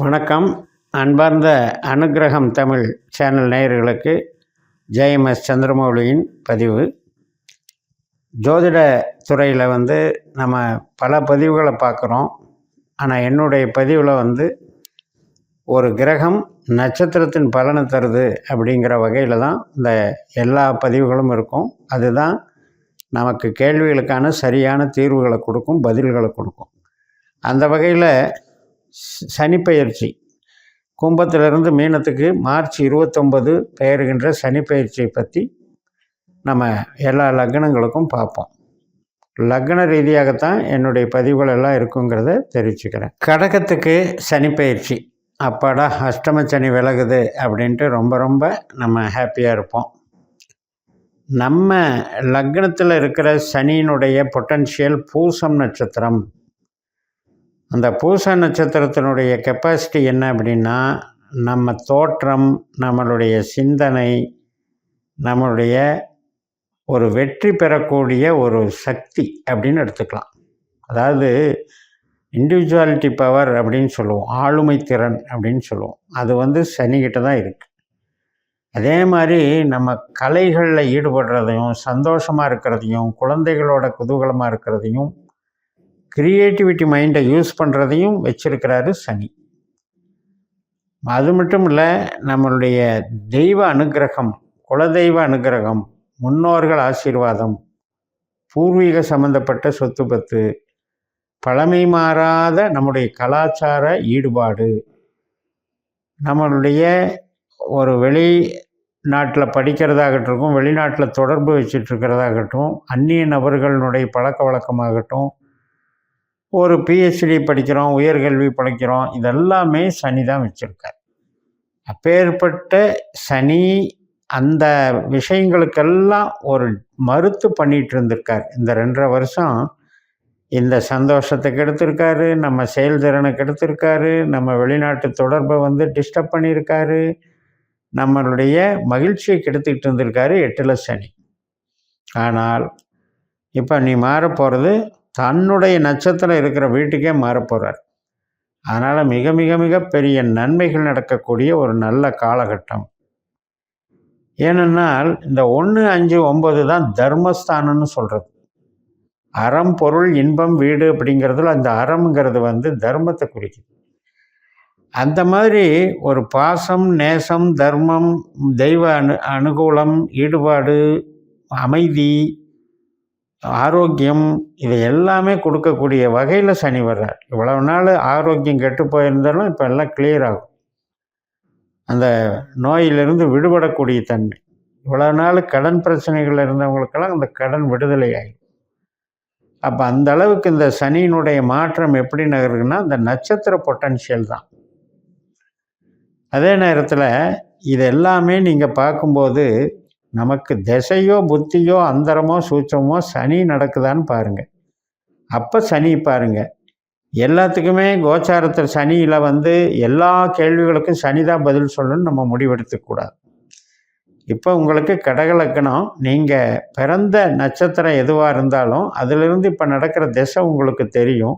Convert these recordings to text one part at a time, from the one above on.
வணக்கம். அன்பார்ந்த அனுக்கிரகம் தமிழ் சேனல் நேயர்களுக்கு ஜெயம்எஸ் சந்திரமௌலியின் பதிவு. ஜோதிட துறையில் வந்து நம்ம பல பதிவுகளை பார்க்குறோம். ஆனால் என்னுடைய பதிவில் வந்து ஒரு கிரகம் நட்சத்திரத்தின் பலனை தருது அப்படிங்கிற வகையில் தான் இந்த எல்லா பதிவுகளும் இருக்கும். அதுதான் நமக்கு கேள்விகளுக்கான சரியான தீர்வுகளை கொடுக்கும் பதில்களை கொடுக்கும். அந்த வகையில் சனிப்பெயர்ச்சி. கும்பத்திலிருந்து மீனத்துக்கு மார்ச் இருபத்தொம்பது பெயர்கின்ற சனிப்பெயர்ச்சியை பற்றி நம்ம எல்லா லக்னங்களுக்கும் பார்ப்போம். லக்ன ரீதியாகத்தான் என்னுடைய பதிவுகள் எல்லாம் இருக்குங்கிறத தெரிவிச்சுக்கிறேன். கடகத்துக்கு சனிப்பெயர்ச்சி. அப்பாடா அஷ்டம சனி விலகுது அப்படின்ட்டு ரொம்ப ரொம்ப நம்ம ஹாப்பியாக இருப்போம். நம்ம லக்னத்தில் இருக்கிற சனியினுடைய பொட்டன்ஷியல் பூசம் நட்சத்திரம் அந்த பூச நட்சத்திரத்தினுடைய கெப்பாசிட்டி என்ன அப்படின்னா நம்ம தோற்றம் நம்மளுடைய சிந்தனை நம்மளுடைய ஒரு வெற்றி பெறக்கூடிய ஒரு சக்தி அப்படின்னு எடுத்துக்கலாம். அதாவது இண்டிவிஜுவாலிட்டி பவர் அப்படின்னு சொல்லுவோம். ஆளுமை திறன் அப்படின்னு சொல்லுவோம். அது வந்து சனிக்கிட்ட தான் இருக்குது அதே மாதிரி நம்ம கலைகளில் ஈடுபடுறதையும் சந்தோஷமாக இருக்கிறதையும் குழந்தைகளோட குதூகலமாக இருக்கிறதையும் க்ரியேட்டிவிட்டி மைண்டை யூஸ் பண்ணுறதையும் வச்சிருக்கிறாரு சனி. அது மட்டும் இல்லை நம்மளுடைய தெய்வ அனுகிரகம் குலதெய்வ அனுகிரகம் முன்னோர்கள் ஆசீர்வாதம் பூர்வீக சம்பந்தப்பட்ட சொத்து பத்து பழமை மாறாத நம்முடைய கலாச்சார ஈடுபாடு நம்மளுடைய ஒரு வெளி நாட்டில் படிக்கிறதாகட்டும் வெளிநாட்டில் தொடர்பு வச்சிட்ருக்கிறதாகட்டும் அந்நிய நபர்களுடைய பழக்க வழக்கமாகட்டும் ஒரு பிஹெச்டி படிக்கிறோம் உயர்கல்வி படிக்கிறோம் இதெல்லாமே சனி தான் வச்சுருக்கார். அப்பேற்பட்ட சனி அந்த விஷயங்களுக்கெல்லாம் ஒரு மறுத்து பண்ணிகிட்டு இருந்திருக்கார். இந்த ரெண்டரை வருஷம் இந்த சந்தோஷத்தை கெடுத்திருக்காரு நம்ம செயல்திறனை கெடுத்திருக்காரு நம்ம வெளிநாட்டு தொடர்பை வந்து டிஸ்டர்ப் பண்ணியிருக்காரு நம்மளுடைய மகிழ்ச்சியை கெடுத்துக்கிட்டு இருந்திருக்காரு எட்டில் சனி. ஆனால் இப்போ நீ மாற போகிறது தன்னுடைய நட்சத்திரம் இருக்கிற வீட்டுக்கே மாறப்போகிறார் அதனால் மிக மிக மிக பெரிய நன்மைகள் நடக்கக்கூடிய ஒரு நல்ல காலகட்டம். ஏனென்றால் இந்த ஒன்று அஞ்சு ஒம்பது தான் தர்மஸ்தானம்னு சொல்கிறது அறம் பொருள் இன்பம் வீடு அப்படிங்கிறதுல அந்த அறம்ங்கிறது வந்து தர்மத்தை குறிக்குது. அந்த மாதிரி ஒரு பாசம் நேசம் தர்மம் தெய்வ அனு அனுகூலம் ஈடுபாடு அமைதி ஆரோக்கியம் இதை எல்லாமே கொடுக்கக்கூடிய வகையில் சனி வர்றார். இவ்வளவு நாள் ஆரோக்கியம் கெட்டு போயிருந்தாலும் இப்போ எல்லாம் கிளியர் ஆகும். அந்த நோயிலிருந்து விடுபடக்கூடிய தன்மை. இவ்வளோ நாள் கடன் பிரச்சனைகள் இருந்தவங்களுக்கெல்லாம் அந்த கடன் விடுதலை ஆகும் அப்போ அந்த அளவுக்கு இந்த சனியினுடைய மாற்றம் எப்படி நகருதுன்னா அந்த நட்சத்திர பொட்டன்ஷியல் தான். அதே நேரத்தில் இது எல்லாமே நீங்கள் பார்க்கும்போது நமக்கு திசையோ புத்தியோ அந்தரமோ சூச்சமோ சனி நடக்குதான்னு பாருங்கள் அப்போ சனி பாருங்கள் எல்லாத்துக்குமே கோச்சாரத்தில் சனியில் வந்து எல்லா கேள்விகளுக்கும் சனி தான் பதில் சொல்லணும்னு நம்ம முடிவெடுத்துக்கூடாது இப்போ உங்களுக்கு கடகலக்கணம் நீங்கள் பிறந்த நட்சத்திரம் எதுவாக இருந்தாலும் அதிலிருந்து இப்போ நடக்கிற திசை உங்களுக்கு தெரியும்.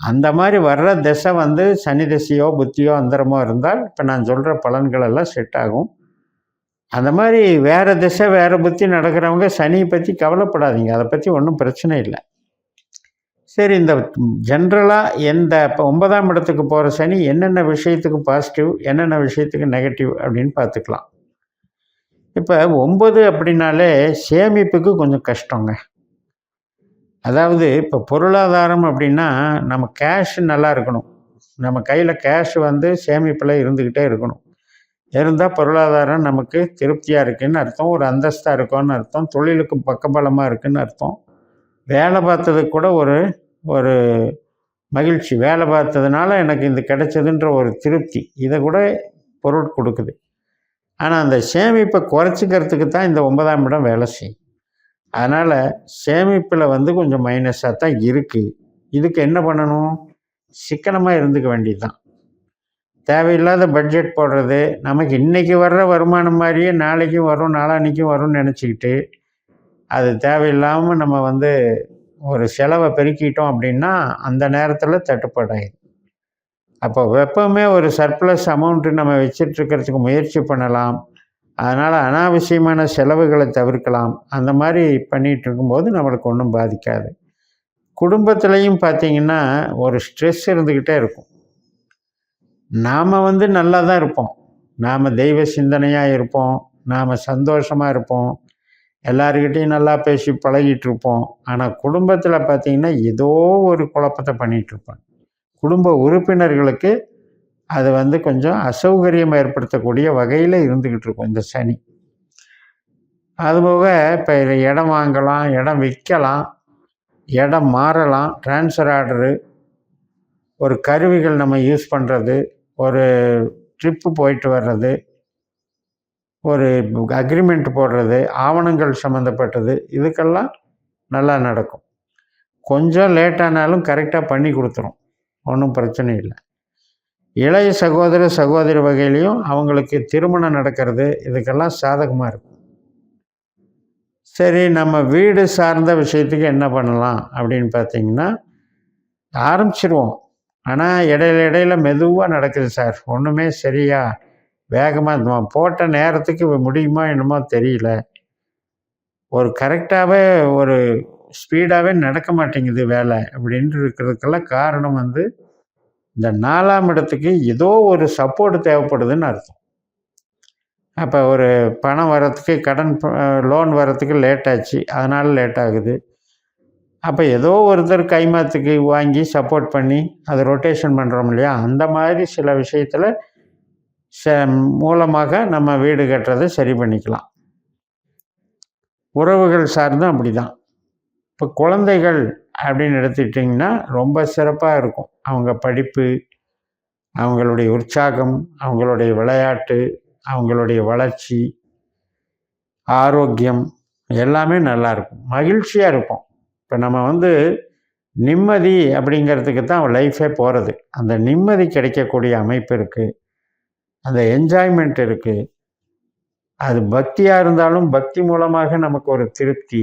அந்த மாதிரி வர்ற திசை வந்து சனி திசையோ புத்தியோ அந்தரமோ இருந்தால் இப்போ நான் சொல்கிற பலன்களெல்லாம் செட் ஆகும். அந்த மாதிரி வேறு திசை வேறு புத்தி நடக்கிறவங்க சனியை பற்றி கவலைப்படாதீங்க. அதை பற்றி ஒன்றும் பிரச்சனை இல்லை. சரி இந்த ஜென்ரலாக எந்த இப்போ ஒன்பதாம் இடத்துக்கு போகிற சனி என்னென்ன விஷயத்துக்கு பாசிட்டிவ் என்னென்ன விஷயத்துக்கு நெகட்டிவ் அப்படின்னு பார்த்துக்கலாம். இப்போ ஒம்பது அப்படின்னாலே சேமிப்புக்கு கொஞ்சம் கஷ்டங்க. அதாவது இப்போ பொருளாதாரம் அப்படின்னா நம்ம கேஷ் நல்லா இருக்கணும். நம்ம கையில் கேஷ் வந்து சேமிப்பில் இருந்துக்கிட்டே இருக்கணும். இருந்தால் பொருளாதாரம் நமக்கு திருப்தியாக இருக்குதுன்னு அர்த்தம் ஒரு அந்தஸ்தாக இருக்கும்னு அர்த்தம் தொழிலுக்கு பக்கபலமாக இருக்குதுன்னு அர்த்தம். வேலை பார்த்ததுக்கு கூட ஒரு ஒரு மகிழ்ச்சி. வேலை பார்த்ததுனால எனக்கு இது கிடைச்சதுன்ற ஒரு திருப்தி. இதை கூட பொருள் கொடுக்குது. ஆனால் அந்த சேமிப்பை குறைச்சிக்கிறதுக்கு தான் இந்த ஒன்பதாம் இடம் வேலை செய்யும். அதனால் சேமிப்பில் வந்து கொஞ்சம் மைனஸாக தான் இருக்குது இதுக்கு என்ன பண்ணணும்? சிக்கனமாக இருந்துக்க வேண்டியது தான் தேவையில்லாத பட்ஜெட் போடுறது. நமக்கு இன்றைக்கி வர்ற வருமானம் மாதிரியே நாளைக்கும் வரும் நாளான்னைக்கும் வரும்னு நினச்சிக்கிட்டு அது தேவையில்லாமல் நம்ம வந்து ஒரு செலவை பெருக்கிட்டோம் அப்படின்னா அந்த நேரத்தில் தட்டுப்பாடாயிடும் அப்போ வெப்பமே ஒரு சர்ப்ளஸ் அமௌண்ட்டு நம்ம வச்சிட்ருக்கிறதுக்கு முயற்சி பண்ணலாம். அதனால் அனாவசியமான செலவுகளை தவிர்க்கலாம். அந்த மாதிரி பண்ணிகிட்டு இருக்கும்போது நம்மளுக்கு ஒன்றும் பாதிக்காது. குடும்பத்துலேயும் பார்த்திங்கன்னா ஒரு ஸ்ட்ரெஸ் இருந்துக்கிட்டே இருக்கும். நாம் வந்து நல்லா தான் இருப்போம். நாம் தெய்வ சிந்தனையாக இருப்போம். நாம் சந்தோஷமாக இருப்போம். எல்லாருக்கிட்டையும் நல்லா பேசி பழகிட்டு இருப்போம் ஆனால் குடும்பத்தில் பார்த்திங்கன்னா ஏதோ ஒரு குழப்பத்தை பண்ணிகிட்ருப்பேன் குடும்ப உறுப்பினர்களுக்கு அது வந்து கொஞ்சம் அசௌகரியம் ஏற்படுத்தக்கூடிய வகையில் இருந்துக்கிட்டு இருக்கும் இந்த சனி. அதுபோக இப்போ இடம் வாங்கலாம் இடம் விற்கலாம் இடம் மாறலாம் ட்ரான்ஸ்ஃபர் ஆர்டரு ஒரு கருவிகள் நம்ம யூஸ் பண்ணுறது ஒரு ட்ரிப்பு போயிட்டு வர்றது ஒரு அக்ரிமெண்ட் போடுறது ஆவணங்கள் சம்மந்தப்பட்டது இதுக்கெல்லாம் நல்லா நடக்கும். கொஞ்சம் லேட்டானாலும் கரெக்டாக பண்ணி கொடுத்துரும். ஒன்றும் பிரச்சனை இல்லை. இளைய சகோதர சகோதரி வகையிலையும் அவங்களுக்கு திருமணம் நடக்கிறது இதுக்கெல்லாம் சாதகமாக இருக்கும். சரி நம்ம வீடு சார்ந்த விஷயத்துக்கு என்ன பண்ணலாம் அப்படின்னு பார்த்தீங்கன்னா ஆரம்பிச்சிருவோம். ஆனால் இடையில இடையில மெதுவாக நடக்குது சார். ஒன்றுமே சரியா வேகமாக போட்ட நேரத்துக்கு முடியுமா என்னமோ தெரியல. ஒரு கரெக்டாகவே ஒரு ஸ்பீடாகவே நடக்க மாட்டேங்குது வேலை அப்படின்ட்டு இருக்கிறதுக்கெல்லாம் காரணம் வந்து இந்த நாலாம் இடத்துக்கு ஏதோ ஒரு சப்போர்ட் தேவைப்படுதுன்னு அர்த்தம். அப்போ ஒரு பணம் வரத்துக்கு கடன் லோன் வரத்துக்கு லேட் ஆச்சு. அதனால் லேட் ஆகுது. அப்போ ஏதோ ஒருத்தர் கைமாத்துக்கு வாங்கி சப்போர்ட் பண்ணி அதை ரொட்டேஷன் பண்ணுறோம் இல்லையா? அந்த மாதிரி சில விஷயத்தில் ச மூலமாக நம்ம வீடு கட்டுறதை சரி பண்ணிக்கலாம். உறவுகள் சார்ந்தும் அப்படி தான் இப்போ குழந்தைகள் அப்படின்னு எடுத்துக்கிட்டிங்கன்னா ரொம்ப சிறப்பாக இருக்கும். அவங்க படிப்பு அவங்களுடைய உற்சாகம் அவங்களுடைய விளையாட்டு அவங்களுடைய வளர்ச்சி ஆரோக்கியம் எல்லாமே நல்லாயிருக்கும் மகிழ்ச்சியாக இருக்கும் இப்போ நம்ம வந்து நிம்மதி அப்படிங்கிறதுக்கு தான் லைஃபே போகிறது அந்த நிம்மதி கிடைக்கக்கூடிய அமைப்பு இருக்குது அந்த என்ஜாய்மெண்ட் இருக்குது அது பக்தியாக இருந்தாலும் பக்தி மூலமாக நமக்கு ஒரு திருப்தி.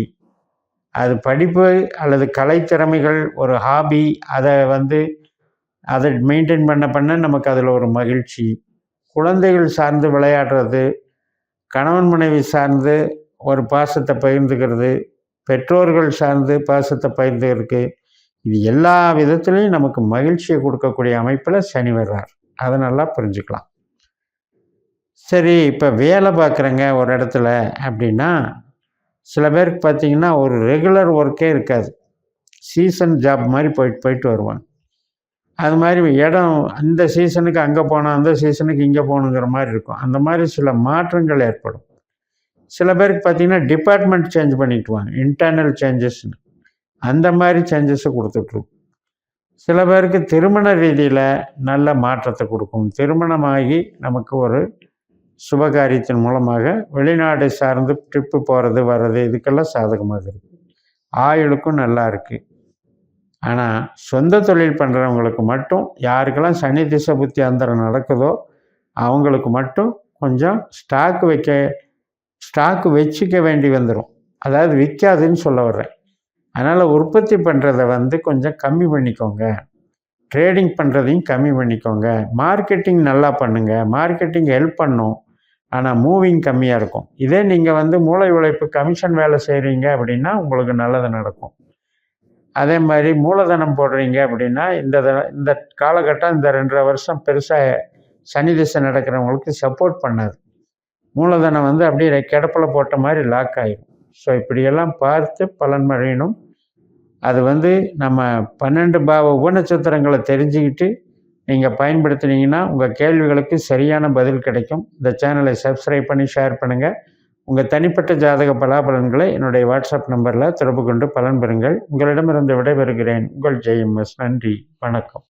அது படிப்பு அல்லது கலைத்திறமைகள் ஒரு ஹாபி அதை வந்து அதை மெயின்டைன் பண்ண பண்ண நமக்கு அதில் ஒரு மகிழ்ச்சி. குழந்தைகள் சார்ந்து விளையாடுறது கணவன் மனைவி சார்ந்து ஒரு பாசத்தை பகிர்ந்துக்கிறது பெற்றோர்கள் சார்ந்து பாசத்தை பகிர்ந்துருக்கு இது எல்லா விதத்துலேயும் நமக்கு மகிழ்ச்சியை கொடுக்கக்கூடிய அமைப்பில் சனி வர்றார். அதை நல்லா புரிஞ்சுக்கலாம். சரி இப்போ வேலை பார்க்குறேங்க ஒரு இடத்துல அப்படின்னா சில பேருக்கு பார்த்திங்கன்னா ஒரு ரெகுலர் ஒர்க்கே இருக்காது. சீசன் ஜாப் மாதிரி போயிட்டு போயிட்டு வருவாங்க. அது மாதிரி இடம் அந்த சீசனுக்கு அங்கே போனால் அந்த சீசனுக்கு இங்கே போகணுங்கிற மாதிரி இருக்கும். அந்த மாதிரி சில மாற்றங்கள் ஏற்படும். சில பேருக்கு பார்த்திங்கன்னா டிபார்ட்மெண்ட் சேஞ்ச் பண்ணிக்குவாங்க இன்டர்னல் சேஞ்சஸ்னு அந்த மாதிரி சேஞ்சஸை கொடுத்துட்ருக்கும். சில பேருக்கு திருமண ரீதியில் நல்ல மாற்றத்தை கொடுக்கும். திருமணமாகி நமக்கு ஒரு சுபகாரியத்தின் மூலமாக வெளிநாடு சார்ந்து ட்ரிப்பு போகிறது வர்றது இதுக்கெல்லாம் சாதகமாக இருக்குது ஆயுளுக்கும் நல்லா இருக்குது ஆனால் சொந்த தொழில் பண்ணுறவங்களுக்கு மட்டும் யாருக்கெல்லாம் சனி திசை புத்தி அந்தரம் நடக்குதோ அவங்களுக்கு மட்டும் கொஞ்சம் ஸ்டாக் வைக்க ஸ்டாக்கு வச்சுக்க வேண்டி வந்துடும் அதாவது விற்காதுன்னு சொல்ல வர்றேன். அதனால் உற்பத்தி பண்ணுறத வந்து கொஞ்சம் கம்மி பண்ணிக்கோங்க. ட்ரேடிங் பண்ணுறதையும் கம்மி பண்ணிக்கோங்க. மார்க்கெட்டிங் நல்லா பண்ணுங்கள் மார்க்கெட்டிங் ஹெல்ப் பண்ணும். ஆனால் மூவிங் கம்மியாக இருக்கும். இதே நீங்கள் வந்து மூளை உழைப்பு கமிஷன் வேலை செய்கிறீங்க அப்படின்னா உங்களுக்கு நல்லது நடக்கும். அதே மாதிரி மூலதனம் போடுறீங்க அப்படின்னா இந்த இந்த காலகட்டம் இந்த ரெண்டரை வருஷம் பெருசாக சனி திசை நடக்கிறவங்களுக்கு சப்போர்ட் பண்ணாது. மூலதனம் வந்து அப்படியே கிடப்பில் போட்ட மாதிரி லாக் ஆகிடும் ஸோ இப்படியெல்லாம் பார்த்து பலன்மறையணும் அது வந்து நம்ம பன்னெண்டு பாவ உபநட்சத்திரங்களை தெரிஞ்சுக்கிட்டு நீங்கள் பயன்படுத்தினீங்கன்னா உங்கள் கேள்விகளுக்கு சரியான பதில் கிடைக்கும். இந்த சேனலை சப்ஸ்கிரைப் பண்ணி ஷேர் பண்ணுங்கள் உங்கள் தனிப்பட்ட ஜாதக பலாபலன்களை என்னுடைய வாட்ஸ்அப் நம்பரில் தொடர்பு கொண்டு பலன் பெறுங்கள். உங்களிடமிருந்து விடைபெறுகிறேன். உங்கள் ஜெயம்எஸ் நன்றி. வணக்கம்.